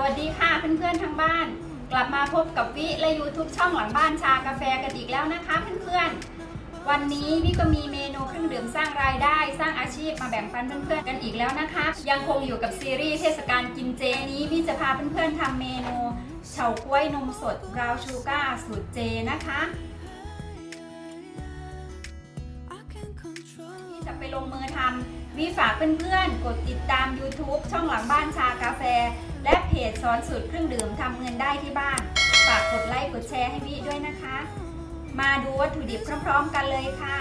วัสดีค่ะเพื่อนๆทางบ้าน กลับมาพบกับวิและ YouTube ช่องหลังบ้านชากาแฟกันอีกแล้วนะคะเพื่อนๆ วันนี้วิก็มีเมนูเครื่องดื่มสร้างรายได้ สร้างอาชีพมาแบ่งปันเพื่อนๆกันอีกแล้วนะคะ ยังคงอยู่กับซีรีส์เทศกาลกินเจนี้วิจะพาเพื่อนๆทำเมนูเฉาก๊วยนมสดบราวน์ชูการ์สูตรเจนะคะที่จะไปลงมือทำ วิฝากเพื่อนๆ กดติดตาม YouTube ช่องหลังบ้านชากาแฟ และเพจสอนสูตรเครื่องดื่มทำเงินได้ที่บ้าน ฝากกดไลค์กดแชร์ให้วิด้วยนะคะ มาดูวัตถุดิบพร้อมๆกันเลยค่ะ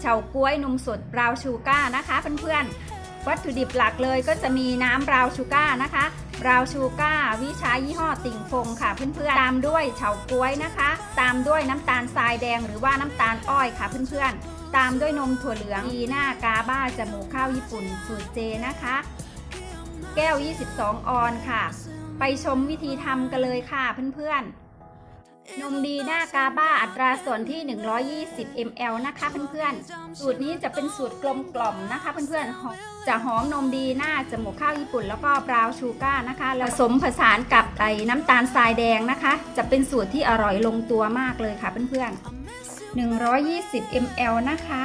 เฉาก๊วยนมสดบราว์ชูการ์นะคะเพื่อนๆ วัตถุดิบหลักเลยก็จะมีน้ำบราว์ชูการ์นะคะบราว์ชูการ์วิช้ยี่ห้อติ่งฟงค่ะเพื่อนๆ ตามด้วยเฉาก๊วยนะคะ ตามด้วยน้ำตาลทรายแดงหรือว่าน้ำตาลอ้อยค่ะเพื่อนๆ ตามด้วยนมถั่วเหลืองดีหน้ากาบ้าจมูกข้าวญี่ปุ่นสูตรเจนะคะ แก้ว 22 ออนค่ะ ไปชมวิธีทำกันเลยค่ะเพื่อนๆ นมดีหน้ากาบ้าอัตราส่วนที่ 120 ml นะคะเพื่อนๆ สูตรนี้จะเป็นสูตรกลมกล่อมนะคะเพื่อนๆ จะหอมนมดีหน้าจมูกข้าวญี่ปุ่น แล้วก็บราวน์ชูการ์นะคะผสมผสานกับไอ้น้ำตาลทรายแดงนะคะ จะเป็นสูตรที่อร่อยลงตัวมากเลยค่ะเพื่อนๆ 120 ml นะคะ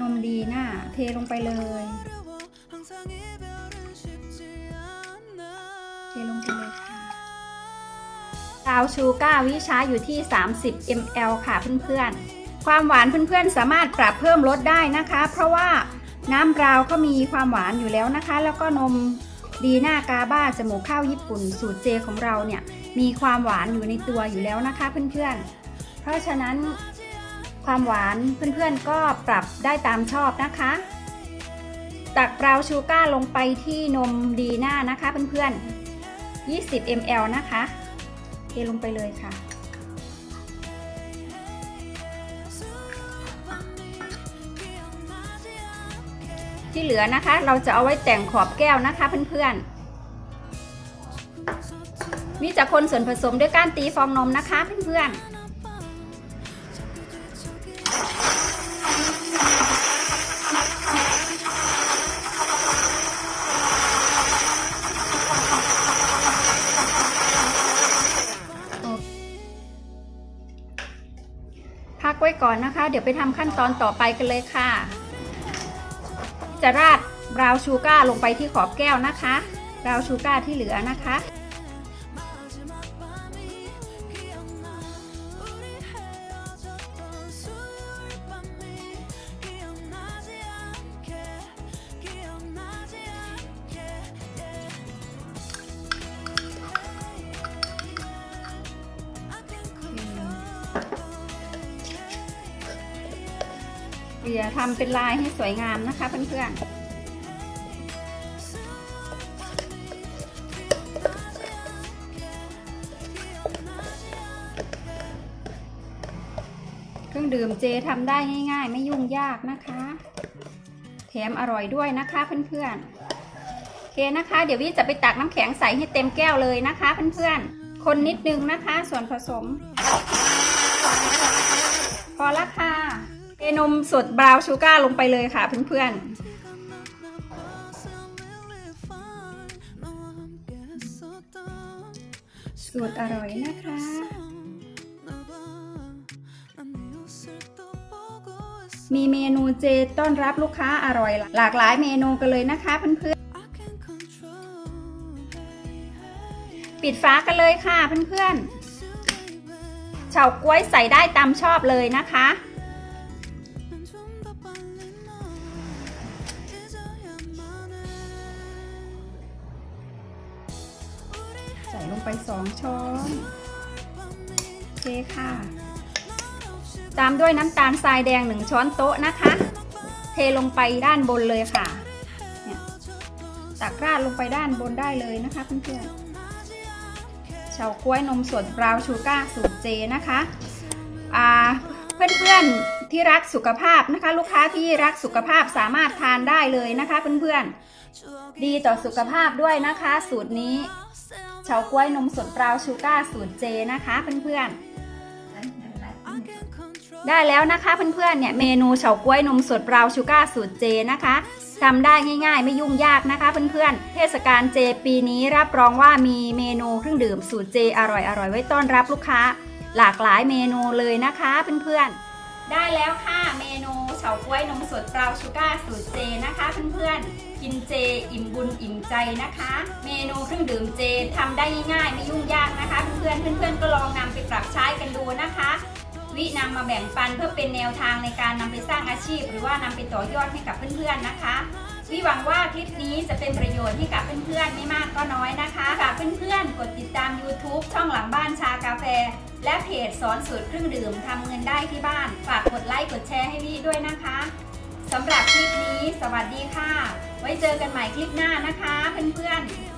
นมดีหน้าเทลงไปเลย เทลงไปเลยค่ะดาวชูก้าวิชาอยู่ที่ 30 ml ค่ะเพื่อนๆ ความหวานเพื่อนๆ สามารถปรับเพิ่มลดได้นะคะ เพราะว่าน้ำบราวน์ก็มีความหวานอยู่แล้วนะคะ แล้วก็นมดีหน้ากาบ้าจมูกข้าวญี่ปุ่น สูตรเจของเราเนี่ย มีความหวานอยู่ในตัวอยู่แล้วนะคะเพื่อนๆ เพราะฉะนั้นความหวานเพื่อนๆก็ปรับได้ตามชอบนะคะ ตักบราวน์ชูการ์ลงไปที่นมดีหน้านะคะเพื่อนๆ 20 ml นะคะเทลงไปเลยค่ะ ที่เหลือนะคะเราจะเอาไว้แต่งขอบแก้วนะคะเพื่อนๆวิจะคนส่วนผสมด้วยการตีฟองนมนะคะเพื่อนๆ ก่อนนะคะ เดี๋ยวไปทำขั้นตอนต่อไปกันเลยค่ะ จะราดบราวน์ชูการ์ลงไปที่ขอบแก้วนะคะบราวน์ชูการ์ที่เหลือนะคะ เดี๋ยวทำเป็นลายให้สวยงามนะคะเพื่อนๆเครื่องดื่มเจทำได้ง่ายๆ ไม่ยุ่งยากนะคะ แถมอร่อยด้วยนะคะเพื่อนๆโอเคนะคะ เดี๋ยววิจะไปตักน้ำแข็งใส่ให้เต็มแก้วเลยนะคะเพื่อนๆ คนนิดนึงนะคะ ส่วนผสม พอละค่ะ นมสดบราวน์ชูการ์ลงไปเลยค่ะเพื่อนๆสูตรอร่อยนะคะมีเมนูเจต้อนรับลูกค้าอร่อย หลากหลายเมนูกันเลยนะคะเพื่อนๆ ปิดฝากันเลยค่ะเพื่อนๆเฉาก๊วยใส่ได้ตามชอบเลยนะคะ ใส่ลงไปสองช้อนโอเคค่ะ ตามด้วยน้ำตาลทรายแดงหนึ่งช้อนโต๊ะนะคะ เทลงไปด้านบนเลยค่ะเนี่ยตักราดลงไปด้านบนได้เลยนะคะเพื่อนๆเฉาก๊วยนมสดบราวน์ชูการ์สูตรเจนะคะอ่าเพื่อนๆที่รักสุขภาพนะคะ ลูกค้าที่รักสุขภาพสามารถทานได้เลยนะคะเพื่อนๆดีต่อสุขภาพด้วยนะคะ สูตรนี้ เฉาก๊วยนมสดบราวน์ชูการ์สูตรเจนะคะเพื่อนๆ ได้แล้วนะคะเพื่อนๆ เนี่ยเมนูเฉาก๊วยนมสดบราวน์ชูการ์สูตรเจนะคะทำได้ง่ายๆ ไม่ยุ่งยากนะคะเพื่อนๆ เทศกาลเจปีนี้รับรองว่ามีเมนูเครื่องดื่มสูตรเจอร่อยๆ ไว้ต้อนรับลูกค้า หลากหลายเมนูเลยนะคะเพื่อนๆ ได้แล้วค่ะเมนูเฉาก๊วยนมสดบราว์ชูการ์สูตรเจนะคะเพื่อนๆ กินเจอิ่มบุญอิ่มใจนะคะ เมนูเครื่องดื่มเจทำได้ง่ายๆไม่ยุ่งยากนะคะ เพื่อนๆเพื่อนๆก็ลองนำไปปรับใช้กันดูนะคะ วินำมาแบ่งปันเพื่อเป็นแนวทางในการนำไปสร้างอาชีพ หรือว่านำไปต่อยอดให้กับเพื่อนๆนะคะ วิหวังว่าคลิปนี้จะเป็นประโยชน์ให้กับเพื่อนๆไม่มากก็น้อยนะคะฝากเพื่อนๆกดติดตาม YouTube ช่องหลังบ้านชากาแฟ และเพจสอนสูตรเครื่องดื่มทำเงินได้ที่บ้าน ฝากกดไลค์กดแชร์ให้วิด้วยนะคะสำหรับคลิปนี้ สวัสดีค่ะ ไว้เจอกันใหม่คลิปหน้านะคะเพื่อนๆ